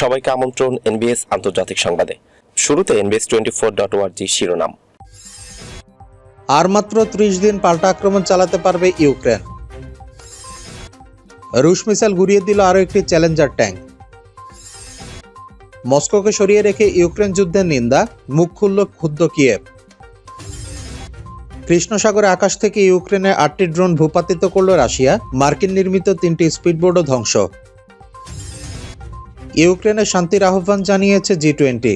সবাইকে আমন্ত্রণ এনবিএস আন্তর্জাতিক সংবাদে। শুরুতে এনবিএস টোয়েন্টি ফোর ডট ওয়ার্জি শিরোনাম। আর মাত্র ত্রিশ দিন পাল্টা আক্রমণ চালাতে পারবে ইউক্রেন। রুশ মিসাইল ঘুরিয়ে দিল আরও একটি চ্যালেঞ্জার ট্যাঙ্ক। মস্কোকে সরিয়ে রেখে ইউক্রেন যুদ্ধের নিন্দা, মুখ খুলল ক্ষুদ্র কিয়েভ। কৃষ্ণসাগরে আকাশ থেকে ইউক্রেনে আটটি ড্রোন ভূপাতিত করল রাশিয়া, মার্কিন নির্মিত তিনটি স্পিডবোর্ডও ধ্বংস। ইউক্রেনে শান্তির আহ্বান জানিয়েছে জি টোয়েন্টি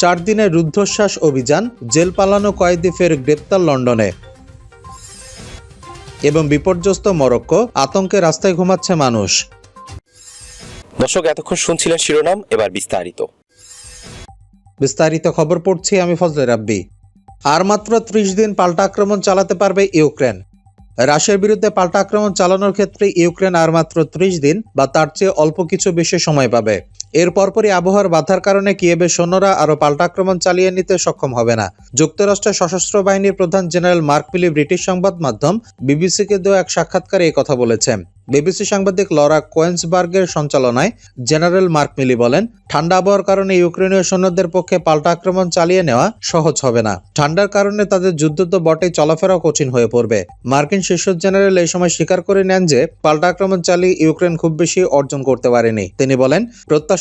চার দিনের রুদ্ধশ্বাস অভিযান জেল পালানো কয়েদি ফের গ্রেপ্তার লন্ডনে। এবং বিপর্যস্ত মরক্কো আতঙ্কে রাস্তায় ঘুমাচ্ছে মানুষ। দর্শক এতক্ষণ শুনছিলেন শিরোনাম এবার বিস্তারিত। বিস্তারিত খবর পড়ছি আমি ফজলে রাব্বি। আর মাত্র ত্রিশ দিন পাল্টা আক্রমণ চালাতে পারবে ইউক্রেন। রাশিয়ার বিরুদ্ধে পাল্টা আক্রমণ চালানোর ক্ষেত্রে ইউক্রেন আর মাত্র ত্রিশ দিন বা তার চেয়ে অল্প কিছু বেশি সময় পাবে। এর পরপরই আবহাওয়ার বাধার কারণে কিয়েবের সৈন্যরা আরও পাল্টা আক্রমণ চালিয়ে নিতে সক্ষম হবে না। যুক্তরাষ্ট্রের সশস্ত্র বাহিনীর প্রধান জেনারেল মার্ক পিলি ব্রিটিশ সংবাদ মাধ্যম বিবিসিকে দেওয়া এক সাক্ষাৎকারে এই কথা বলেছেন। বিবিসি সাংবাদিক লরা কোয়েন্সবার্গের সঞ্চালনায় জেনারেল মার্ক মিলি বলেন, ঠান্ডা আবহাওয়ার কারণে ইউক্রেনীয় সৈন্যদের পক্ষে পাল্টা আক্রমণ চালিয়ে নেওয়া সহজ হবে না। ঠান্ডার কারণে তাদের যুদ্ধ তো বটেই, চলাফেরাও কঠিন হয়ে পড়বে। মার্কিন শীর্ষ জেনারেল এই সময় স্বীকার করে নেন যে, পাল্টা আক্রমণ চালিয়ে ইউক্রেন খুব বেশি অর্জন করতে পারেনি। তিনি বলেন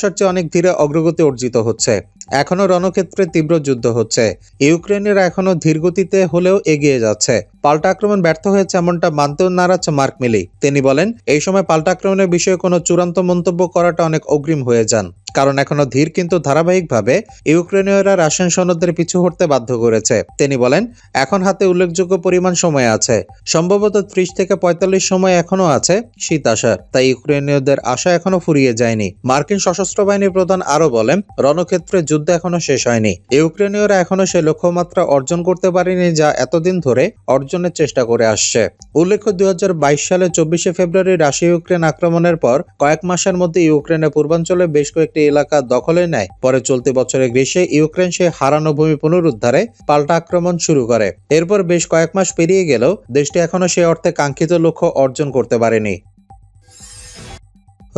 প্রত্যাশার চেয়ে অনেক ধীরে অগ্রগতি অর্জিত হচ্ছে। এখনও রণক্ষেত্রে তীব্র যুদ্ধ হচ্ছে। ইউক্রেনের এখনও ধীরগতিতে হলেও এগিয়ে যাচ্ছে। পাল্টা আক্রমণ ব্যর্থ হয়েছে এমনটা মানতেও নারাজ মার্ক মিলি। তিনি বলেন, এই সময় পাল্টা আক্রমণের বিষয়ে কোনো চূড়ান্ত মন্তব্য করাটা অনেক অগ্রিম হয়ে যান। কারণ এখনও ধীর কিন্তু ধারাবাহিকভাবে ইউক্রেনীয়রা রাশিয়ান সৈন্যদের পিছু হটতে বাধ্য করেছে। তিনি বলেন, এখন হাতে উল্লেখযোগ্য পরিমাণ সময় আছে। সম্ভবত ত্রিশ থেকে পঁয়তাল্লিশ সময় এখনও আছে শীত আসার। তাই ইউক্রেনীয়দের আশা এখনও ফুরিয়ে যায়নি। মার্কিন সশস্ত্র বাহিনীর প্রধান আরও বলেন, রণক্ষেত্রে যুদ্ধ এখনও শেষ হয়নি। ইউক্রেনীয়রা এখনও সে লক্ষ্যমাত্রা অর্জন করতে পারেনি যা এতদিন ধরে অর্জনের চেষ্টা করে আসছে। উল্লেখ্য, দুই হাজার বাইশ সালে চব্বিশে ফেব্রুয়ারি রাশিয়া ইউক্রেন আক্রমণের পর কয়েক মাসের মধ্যে ইউক্রেনের পূর্বাঞ্চলে বেশ কয়েকটি এলাকা দখলে নেয় পরে চলতি বছরের গ্রীষ্মে ইউক্রেন সেই হারানো ভূমি পুনরুদ্ধারে পাল্টা আক্রমণ শুরু করে। এরপর বেশ কয়েক মাস পেরিয়ে গেলেও দেশটি এখনও সে অর্থে কাঙ্ক্ষিত লক্ষ্য অর্জন করতে পারেনি।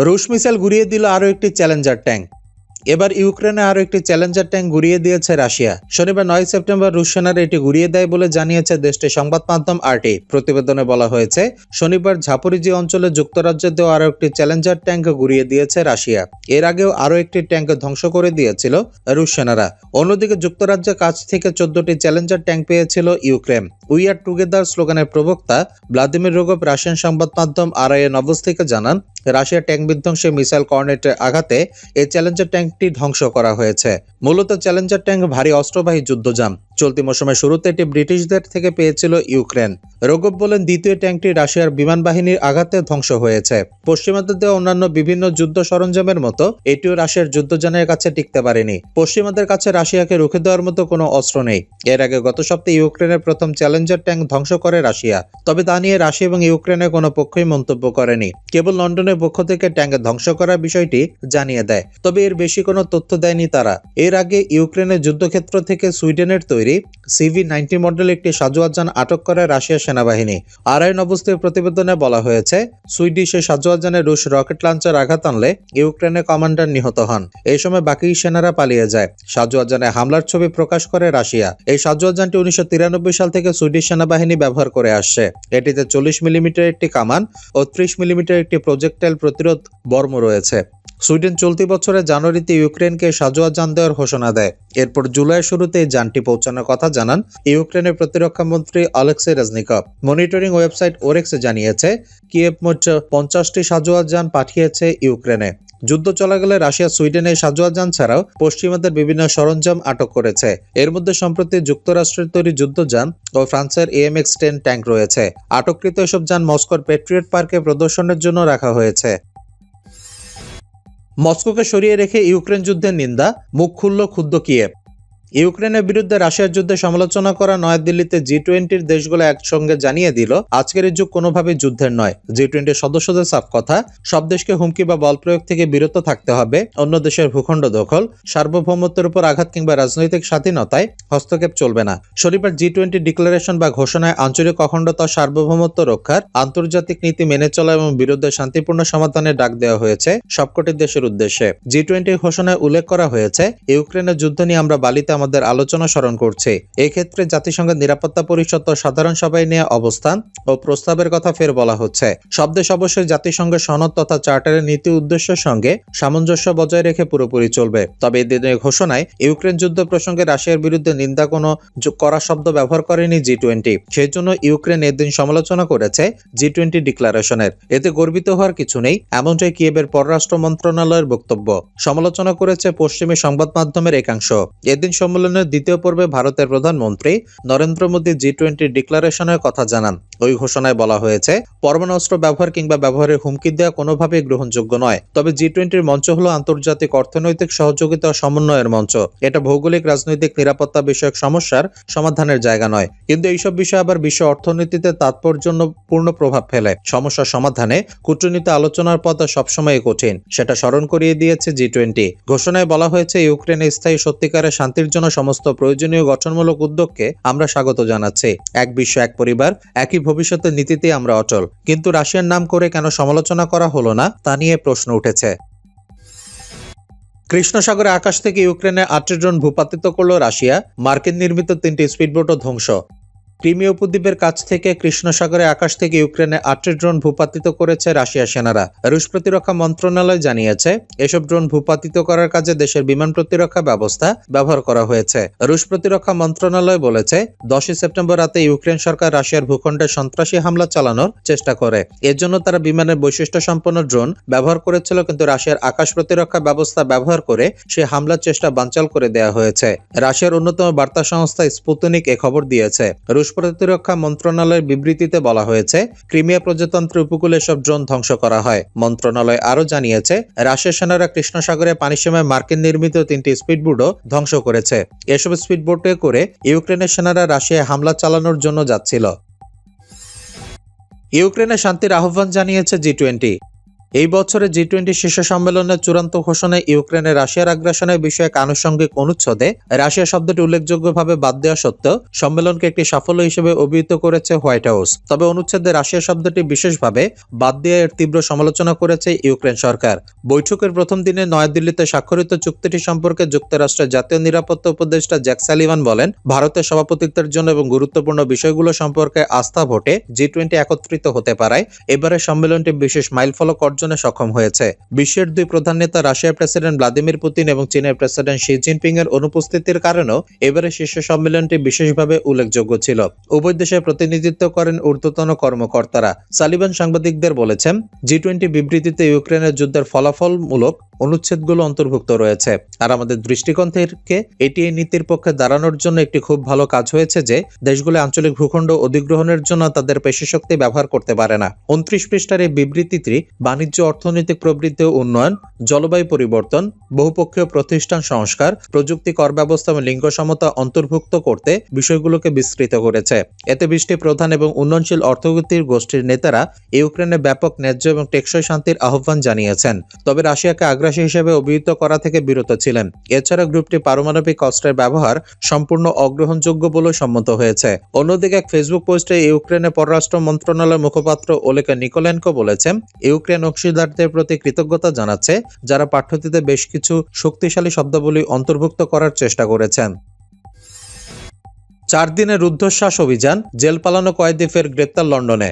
রুশ মিসাইল ঘুরিয়ে দিল আরও একটি চ্যালেঞ্জার ট্যাঙ্ক। এবার ইউক্রেনে আরও একটি চ্যালেঞ্জার ট্যাঙ্ক ঘুরিয়ে দিয়েছে রাশিয়া। শনিবার নয় সেপ্টেম্বর রুশ সেনারা এটি ঘুরিয়ে দেয় বলে জানিয়েছে দেশটির সংবাদ মাধ্যম আরটি। প্রতিবেদনে বলা হয়েছে, শনিবার ঝাপরিজি অঞ্চলে যুক্তরাজ্যের দেওয়া আরও একটি চ্যালেঞ্জার ট্যাঙ্ক ঘুরিয়ে দিয়েছে রাশিয়া। এর আগেও আরও একটি ট্যাঙ্ক ধ্বংস করে দিয়েছিল রুশ সেনারা। অন্যদিকে যুক্তরাজ্যের কাছ থেকে চোদ্দটি চ্যালেঞ্জার ট্যাঙ্ক পেয়েছিল ইউক্রেন। উই আর টুগেদার স্লোগানের প্রবক্তা ভ্লাদিমির রোগব রাশিয়ান সংবাদ মাধ্যম আরআইএ নবস থেকে জানান রাশিয়ার ট্যাঙ্ক বিধ্বংসী মিসাইল কর্নেটের আঘাতে এই চ্যালেঞ্জার ট্যাঙ্কটি ধ্বংস করা হয়েছে। মূলত চ্যালেঞ্জার ট্যাঙ্ক ভারী অস্ত্রবাহী যুদ্ধজাম। চলতি মৌসুমের শুরুতে এটি ব্রিটিশদের থেকে পেয়েছিল ইউক্রেন। রোগব বলেন দ্বিতীয় ট্যাঙ্কটি রাশিয়ার বিমান বাহিনীর আঘাতে ধ্বংস হয়েছে। পশ্চিমাদের দেওয়া অন্যান্য বিভিন্ন যুদ্ধ সরঞ্জামের মতো, এটিও রাশিয়ার যুদ্ধযানের কাছে টিকতে পারেনি। পশ্চিমাদের কাছে রাশিয়াকে রুখে দেওয়ার মতো কোনো অস্ত্র নেই। এর আগে গত সপ্তাহে ইউক্রেনের প্রথম চ্যালেঞ্জার ট্যাঙ্ক ধ্বংস করে রাশিয়া। তবে তা নিয়ে রাশিয়া এবং ইউক্রেনের কোনো পক্ষই মন্তব্য করেনি। কেবল লন্ডনের পক্ষ থেকে ট্যাঙ্ক ধ্বংস করার বিষয়টি জানিয়ে দেয়। তবে এর বেশি কোনো তথ্য দেয়নি তারা। এর আগে ইউক্রেনের যুদ্ধক্ষেত্র থেকে সুইডেনের তৈরি সিভি নাইনটি মডেল একটি সাজোয়াজান আটক করে রাশিয়া সেনাবাহিনী। আরআইন অবস্থায় প্রতিবেদনে বলা হয়েছে, সুইডিশে সাজোয়াজানে রুশ রকেট লঞ্চার আঘাত আনলে ইউক্রেনের কমান্ডার নিহত হন। এই সময় বাকি সেনারা পালিয়ে যায়। সাজোয়াজানে হামলার ছবি প্রকাশ করে রাশিয়া। এই সাজোয়াজানটি উনিশশো সাল থেকে সুইডিশ সেনাবাহিনী ব্যবহার করে আসছে। এটিতে চল্লিশ মিলিমিটার একটি কামান ও ত্রিশ মিলিমিটার একটি প্রজেক্টাইল প্রতিরোধ বর্ম রয়েছে। সুইডেন চলতি বছরের জানুয়ারিতে ইউক্রেনকে সাজোয়া যান দেওয়ার ঘোষণা দেয়। এরপর জুলাই শুরুতে যানটি পৌঁছানোর কথা জানান ইউক্রেনের প্রতিরক্ষা মন্ত্রী অলেক্সে রাজনিকভ। মনিটরিং ওয়েবসাইট ওরেক্স জানিয়েছে, কিয়েভ মোট পঞ্চাশটি সাজোয়া যান পাঠিয়েছে ইউক্রেনে। যুদ্ধ চলাকালে রাশিয়া সুইডেনে সাজোয়া যান ছাড়াও পশ্চিমাদের বিভিন্ন সরঞ্জাম আটক করেছে। এর মধ্যে সম্প্রতি যুক্তরাষ্ট্রের তৈরি যুদ্ধযান ও ফ্রান্সের এএমএক্স টেন ট্যাঙ্ক রয়েছে। আটককৃত এসব যান মস্কোর পেট্রিয়ট পার্কে প্রদর্শনের জন্য রাখা হয়েছে। মস্কোকে সরিয়ে রেখে ইউক্রেন যুদ্ধের নিন্দা মুখ খুলল ক্ষুদ্র কিয়েভ। ইউক্রেনের বিরুদ্ধে রাশিয়ার যুদ্ধে সমালোচনা করা নয়াদিল্লিতে জি টোয়েন্টির দেশগুলো একসঙ্গে জানিয়ে দিল, আজকের এই যুগ কোনোভাবেই যুদ্ধের নয়। জি টোয়েন্টির সদস্যদের সাফ কথা, সব দেশকে হুমকি বা বল প্রয়োগ থেকে বিরত থাকতে হবে, অন্য দেশের ভূখণ্ড দখল, সার্বভৌমত্বের উপর আঘাত কিংবা রাজনৈতিক স্বাধীনতায় হস্তক্ষেপ চলবে না। শনিবার জি টোয়েন্টি ডিক্লারেশন বা ঘোষণায় আঞ্চলিক অখণ্ডতা, সার্বভৌমত্ব রক্ষার আন্তর্জাতিক নীতি মেনে চলা এবং বিরুদ্ধে শান্তিপূর্ণ সমাধানের ডাক দেওয়া হয়েছে সবকটি দেশের উদ্দেশ্যে। জি টোয়েন্টি ঘোষণায় উল্লেখ করা হয়েছে, ইউক্রেনের যুদ্ধ নিয়ে আমরা বালিতে আমাদের আলোচনা স্মরণ করছে। এই ক্ষেত্রে জাতিসংঘের নিরাপত্তা পরিষদ ও সাধারণ সভায় নিয়ে অবস্থান ও প্রস্তাবের কথা ফের বলা হচ্ছে। সব দেশ অবশ্যই জাতিসংঘের সনদ তথা চার্টারের নীতি উদ্দেশ্যের সঙ্গে সামঞ্জস্য বজায় রেখে পুরোপুরি চলবে। তবে এই দিনের ঘোষণায় ইউক্রেন যুদ্ধ প্রসঙ্গে রাশিয়ার বিরুদ্ধে নিন্দা কোনো কড়া শব্দ ব্যবহার করেনি জি টোয়েন্টি সেই জন্য ইউক্রেন এদিন সমালোচনা করেছে জি টোয়েন্টি ডিক্লারেশনের। এতে গর্বিত হওয়ার কিছু নেই, এমনটাই কিয়েবের পররাষ্ট্র মন্ত্রণালয়ের বক্তব্য। সমালোচনা করেছে পশ্চিমী সংবাদ মাধ্যমের একাংশ। এদিন সম্মেলনের দ্বিতীয় পর্বে ভারতের প্রধানমন্ত্রী নরেন্দ্র মোদী জি টোয়েন্টি ডিক্লারেশনের কথা জানান। ওই ঘোষণায় বলা হয়েছে পরমাণু অস্ত্র ব্যবহার কিংবা ব্যবহারের হুমকি দেওয়া কোনোভাবেই গ্রহণযোগ্য নয়। তবে জি টোয়েন্টির মঞ্চ হলো আন্তর্জাতিক অর্থনৈতিক সহযোগিতা সমন্বয়ের মঞ্চ। এটা ভৌগোলিক, রাজনৈতিক নিরাপত্তা বিষয়ক সমস্যার সমাধানের জায়গা নয়। কিন্তু এইসব বিষয় আবার বিশ্ব অর্থনীতিতে তাৎপর্যপূর্ণ প্রভাব ফেলে। সমস্যা সমাধানে কূটনীতি আলোচনার পথ সবসময় কঠিন। সেটা স্মরণ করিয়ে দিয়েছে জি টোয়েন্টি ঘোষণায় বলা হয়েছে, ইউক্রেনে স্থায়ী সত্যিকারের শান্তির জন্য সমস্ত প্রয়োজনীয় গঠনমূলক উদ্যোগকে আমরা স্বাগত জানাচ্ছি। এক বিশ্ব, এক পরিবার, একই ভবিষ্যতের নীতিতে আমরা অটল। কিন্তু রাশিয়ার নাম করে কেন সমালোচনা করা হলো না, তা নিয়ে প্রশ্ন উঠেছে। কৃষ্ণ সাগরে আকাশ থেকে ইউক্রেনে আটটি ড্রোন ভূপাতিত করল রাশিয়া। মার্কিন নির্মিত তিনটি স্পিডবোটও ধ্বংস। ক্রিমিয়া উপদ্বীপের কাছ থেকে কৃষ্ণ সাগরে আকাশ থেকে ইউক্রেনে আটটি ড্রোন ভূপাতিত করেছে রাশিয়া সেনারা। রুশ প্রতিরক্ষা মন্ত্রণালয় জানিয়েছে, এসব ড্রোন ভূপাতিত করার কাজে দেশের বিমান প্রতিরক্ষা ব্যবস্থা ব্যবহার করা হয়েছে। রুশ প্রতিরক্ষা মন্ত্রণালয় বলেছে, দশই সেপ্টেম্বর রাতে ইউক্রেন সরকার রাশিয়ার ভূখণ্ডে সন্ত্রাসী হামলা চালানোর চেষ্টা করে। এর জন্য তারা বিমানের বৈশিষ্ট্য সম্পন্ন ড্রোন ব্যবহার করেছিল, কিন্তু রাশিয়ার আকাশ প্রতিরক্ষা ব্যবস্থা ব্যবহার করে সে হামলার চেষ্টা বানচাল করে দেওয়া হয়েছে। রাশিয়ার অন্যতম বার্তা সংস্থা স্পুতনিক এ খবর দিয়েছে। রুশ প্রতিরক্ষা মন্ত্রণালয়ের বিবৃতিতে বলা হয়েছে, ক্রিমিয়া প্রজাতন্ত্র উপকূলে সব ড্রোন ধ্বংস করা হয়। মন্ত্রণালয় আরও জানিয়েছে, রাশিয়ার সেনারা কৃষ্ণ সাগরে পানিসীমায় মার্কিন নির্মিত তিনটি স্পিডবোটও ধ্বংস করেছে। এসব স্পিডবোটে করে ইউক্রেনের সেনারা রাশিয়ায় হামলা চালানোর জন্য যাচ্ছিল। ইউক্রেনে শান্তির আহ্বান জানিয়েছে জি টোয়েন্টি। এই বছরে জি টোয়েন্টি শীর্ষ সম্মেলনের চূড়ান্ত ঘোষণায় ইউক্রেনে রাশিয়ার আগ্রাসনের বিষয়ে আনুষঙ্গিক অনুচ্ছেদে রাশিয়া শব্দটি উল্লেখযোগ্যভাবে বাদ দেওয়া সত্ত্বেও সম্মেলনকে একটি সাফল্য হিসেবে অভিহিত করেছে হোয়াইট হাউস। তবে অনুচ্ছেদে রাশিয়া শব্দটি বিশেষভাবে বাদ দিয়ে এর তীব্র সমালোচনা করেছে ইউক্রেন সরকার। বৈঠকের প্রথম দিনে নয়াদিল্লিতে স্বাক্ষরিত চুক্তিটি সম্পর্কে যুক্তরাষ্ট্রের জাতীয় নিরাপত্তা উপদেষ্টা জ্যাক সালিভান বলেন, ভারতের সভাপতিত্বের জন্য এবং গুরুত্বপূর্ণ বিষয়গুলো সম্পর্কে আস্থা ভোটে জি টোয়েন্টি একত্রিত হতে পারায়। এবারের সম্মেলনটি বিশেষ মাইলফলক অর্জনে সক্ষম হয়েছে। বিশ্বের দুই প্রধান নেতা রাশিয়ার প্রেসিডেন্ট ভ্লাদিমির পুতিন এবং চীনের প্রেসিডেন্ট শি জিনপিং এর অনুপস্থিতির কারণেও এবারে শীর্ষ সম্মেলনটি বিশেষভাবে উল্লেখযোগ্য ছিল। উভয় দেশের প্রতিনিধিত্ব করেন ঊর্ধ্বতন কর্মকর্তারা। সালিবান সাংবাদিকদের বলেছেন জি টোয়েন্টি বিবৃতিতে ইউক্রেনের যুদ্ধের ফলাফলমূলক অনুচ্ছেদগুলো অন্তর্ভুক্ত রয়েছে। আর আমাদের দৃষ্টিকোণ থেকে এটি এই নীতির পক্ষে দাঁড়ানোর জন্য একটি খুব ভালো কাজ হয়েছে যে, দেশগুলো আঞ্চলিক ভূখণ্ড অধিগ্রহণের জন্য তাদের পেশিশক্তি ব্যবহার করতে পারে না। উনত্রিশ পৃষ্ঠার এই বিবৃতিটি বাণিজ্য অর্থনৈতিক প্রবৃদ্ধি উন্নয়ন, জলবায়ু পরিবর্তন, বহুপক্ষীয় প্রতিষ্ঠান সংস্কার, প্রযুক্তি কর ব্যবস্থা এবং লিঙ্গ সমতা অন্তর্ভুক্ত করতে বিষয়গুলোকে বিস্তৃত করেছে। এতে বৃষ্টি প্রধান এবং উন্নয়নশীল অর্থনীতির গোষ্ঠীর নেতারা ইউক্রেনে ব্যাপক ন্যায্য এবং টেকসই শান্তির আহ্বান জানিয়েছেন। তবে রাশিয়াকে আগ্রাসী হিসেবে অভিহিত করা থেকে বিরত ছিলেন। এছাড়া গ্রুপটি পারমাণবিক অস্ত্রের ব্যবহার সম্পূর্ণ অগ্রহণযোগ্য বলে সম্মত হয়েছে। অন্যদিকে এক ফেসবুক পোস্টে ইউক্রেনের পররাষ্ট্র মন্ত্রণালয়ের মুখপাত্র ওলেকা নিকোলেনকো বলেছেন, ইউক্রেন অংশীদারদের প্রতি কৃতজ্ঞতা জানাচ্ছে, যারা পাঠ্যটিতে বেশ কিছু শক্তিশালী শব্দাবলী অন্তর্ভুক্ত করার চেষ্টা করেছেন। চার দিনের রুদ্ধশ্বাস অভিযান, জেল পালানো কয়েদি ফের গ্রেপ্তার লন্ডনে।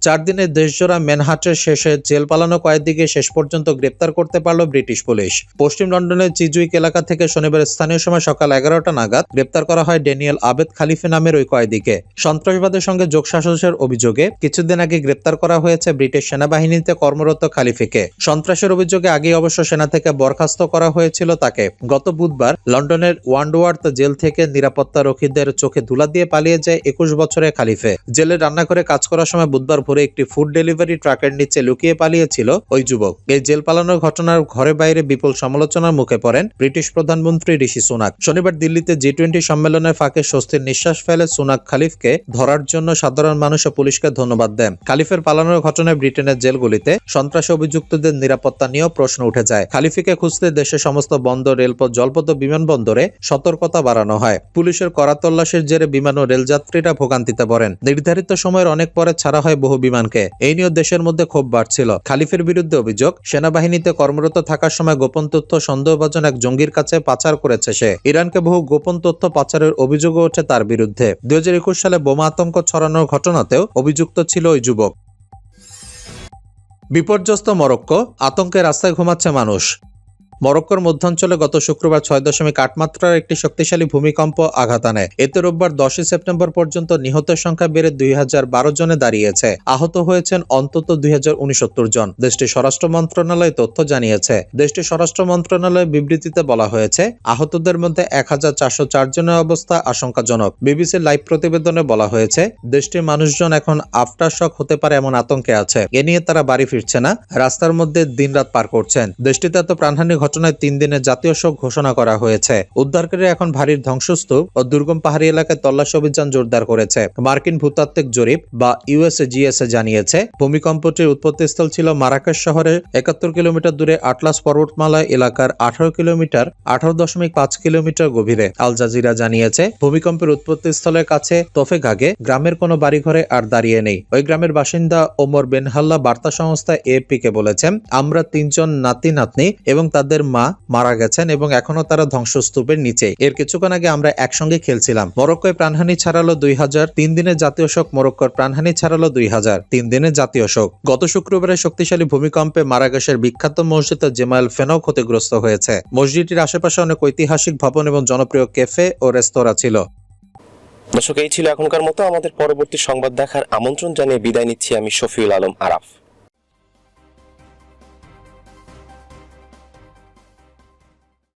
চার দিনের দেশজোড়া ম্যানহাটের শেষে জেল পালানো কয়েদিকে শেষ পর্যন্ত গ্রেপ্তার করতে পারল ব্রিটিশ পুলিশ। পশ্চিম লন্ডনের চিজুইক এলাকা থেকে শনিবার স্থানীয় সময় সকাল এগারোটা নাগাদ গ্রেপ্তার করা হয় ড্যানিয়েল আবেদ খালিফে নামের ওই কয়েদিকে সন্ত্রাসবাদের সঙ্গে যোগ যোগসাহসের অভিযোগে কিছুদিন আগে গ্রেপ্তার করা হয়েছে ব্রিটিশ সেনাবাহিনীতে কর্মরত খালিফেকে। সন্ত্রাসের অভিযোগে আগে অবশ্য সেনা থেকে বরখাস্ত করা হয়েছিল তাকে। গত বুধবার লন্ডনের ওয়ান্ডওয়ার্থ জেল থেকে নিরাপত্তা রক্ষীদের চোখে ধুলা দিয়ে পালিয়ে যায় একুশ বছরের খালিফে। জেলে রান্না করে কাজ করার সময় বুধবার ভরে একটি ফুড ডেলিভারি ট্রাকের নিচে লুকিয়ে পালিয়েছিল ওই যুবক। এই জেল পালানোর ঘটনার ঘরে বাইরে বিপুল সমালোচনার মুখে পড়েন ব্রিটিশ প্রধানমন্ত্রী ঋষি সুনাক। শনিবার দিল্লিতে জি টোয়েন্টি সম্মেলনের ফাঁকে স্বস্তির নিঃশ্বাস ফেলে সুনাক খালিফকে ধরার জন্য সাধারণ মানুষ ও পুলিশকে ধন্যবাদ দেন। খালিফের পালানোর ঘটনায় ব্রিটেনের জেলগুলিতে সন্ত্রাস অভিযুক্তদের নিরাপত্তা নিয়েও প্রশ্ন উঠে যায়। খালিফিকে খুঁজতে দেশের সমস্ত বন্দর, রেলপথ, জলপথ বিমানবন্দরে সতর্কতা বাড়ানো হয়। পুলিশের কড়া তল্লাশের জেরে বিমান ও রেলযাত্রীরা ভোগান্তিতে পড়েন। নির্ধারিত সময়ের অনেক পরে ছাড়া হয় বহু বিমানকে। এই নিয়ে দেশের মধ্যে ক্ষোভ বাড়ছিল। খালিফের বিরুদ্ধে অভিযোগ, সেনাবাহিনীতে কর্মরত থাকার সময় গোপন তথ্য সন্দেহভাজন এক জঙ্গির কাছে পাচার করেছে সে। ইরানকে বহু গোপন তথ্য পাচারের অভিযোগও ওঠে তার বিরুদ্ধে। দুই হাজার একুশ সালে বোমা আতঙ্ক ছড়ানোর ঘটনাতেও অভিযুক্ত ছিল ওই যুবক। বিপর্যস্ত মরক্কো, আতঙ্কে রাস্তায় ঘুমাচ্ছে মানুষ। মরক্কোর মধ্যাঞ্চলে গত শুক্রবার ছয় দশমিক আট মাত্রার একটি শক্তিশালী ভূমিকম্প আঘাত আনে। এতে রোববার দশই সেপ্টেম্বর পর্যন্ত নিহতের সংখ্যা বেড়ে দুই হাজার বারো জনে দাঁড়িয়েছে। আহত হয়েছেন অন্তত দুই হাজার উনসত্তর জন। দেশটির স্বরাষ্ট্র মন্ত্রণালয় তথ্য জানিয়েছে। দেশটির স্বরাষ্ট্র মন্ত্রণালয় বিবৃতিতে বলা হয়েছে, আহতদের মধ্যে এক হাজার চারশো চার জনের অবস্থা আশঙ্কাজনক। বিবিসির লাইভ প্রতিবেদনে বলা হয়েছে, দেশটির মানুষজন এখন আফটার শক হতে পারে এমন আতঙ্কে আছে। এ নিয়ে তারা বাড়ি ফিরছে না, রাস্তার মধ্যে দিনরাত পার করছেন। দেশটিতে এত প্রাণহানি ঘটনায় তিন দিনের জাতীয় শোক ঘোষণা করা হয়েছে। উদ্ধারকারী এখন ভারীর ধ্বংসস্তূপ ও দুর্গম পাহাড়ি এলাকায় তল্লাশি অভিযান জোরদার করেছে। মার্কিন ভূতাত্ত্বিক জরিপ বা ইউএসজিএস জানিয়েছে, ভূমিকম্পটির উৎপত্তিস্থল ছিল মারাকেশ শহরের একাত্তর কিলোমিটার দূরে আটলাস পর্বতমালা এলাকার আঠারো কিলোমিটার, আঠারো দশমিক পাঁচ কিলোমিটার গভীরে। আল জাজিরা জানিয়েছে, ভূমিকম্পের উৎপত্তিস্থলের কাছে তোফেগাগে গ্রামের কোনো বাড়িঘরে আর দাঁড়িয়ে নেই। ওই গ্রামের বাসিন্দা ওমর বেনহাল্লা বার্তা সংস্থা এএপি কে বলেছেন, আমরা তিনজন নাতি নাতনি এবং তাদের মা মারা গেছেন এবং এখনও তারা ধ্বংসস্তূপের নিচে। এর কিছুক্ষণ আগে আমরা একসঙ্গে খেলছিলাম। মরক্কোয় প্রাণহানি ছাড়ালো দুই হাজার, তিন দিনের জাতীয় শোক, মরক্কোর প্রাণহানি ছাড়ালো দুই হাজার, তিন দিনের জাতীয় শোক। গত শুক্রবারে শক্তিশালী ভূমিকম্পে মারাকেশের বিখ্যাত মসজিদ জেমাইল ফেনও ক্ষতিগ্রস্ত হয়েছে। মসজিদটির আশেপাশে অনেক ঐতিহাসিক ভবন এবং জনপ্রিয় ক্যাফে ও রেস্তোরাঁ ছিল। দর্শক, এই ছিল এখনকার মতো। আমাদের পরবর্তী সংবাদ দেখার আমন্ত্রণ জানিয়ে বিদায় নিচ্ছি আমি শফিউল আলম আরাফ।